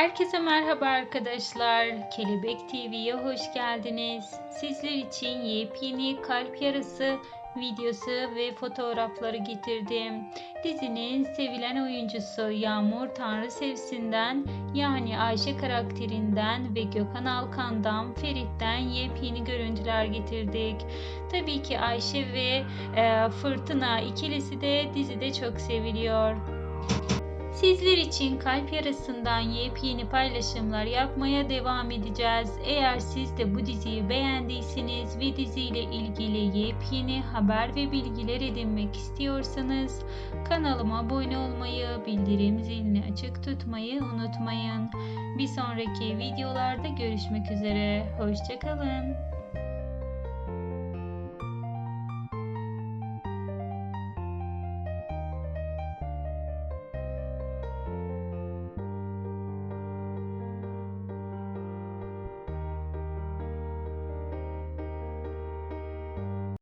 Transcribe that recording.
Herkese merhaba arkadaşlar. Kelebek TV'ye hoş geldiniz. Sizler için yepyeni kalp yarısı videosu ve fotoğrafları getirdim. Dizinin sevilen oyuncusu Yağmur Tanrı Sevsin'den yani Ayşe karakterinden ve Gökhan Alkan'dan Ferit'ten yepyeni görüntüler getirdik. Tabii ki Ayşe ve e, Fırtına ikilisi de dizide çok seviliyor. Sizler için kalp yarasından yepyeni paylaşımlar yapmaya devam edeceğiz. Eğer siz de bu diziyi beğendiyseniz ve diziyle ilgili yepyeni haber ve bilgiler edinmek istiyorsanız kanalıma abone olmayı, bildirim zilini açık tutmayı unutmayın. Bir sonraki videolarda görüşmek üzere. Hoşçakalın.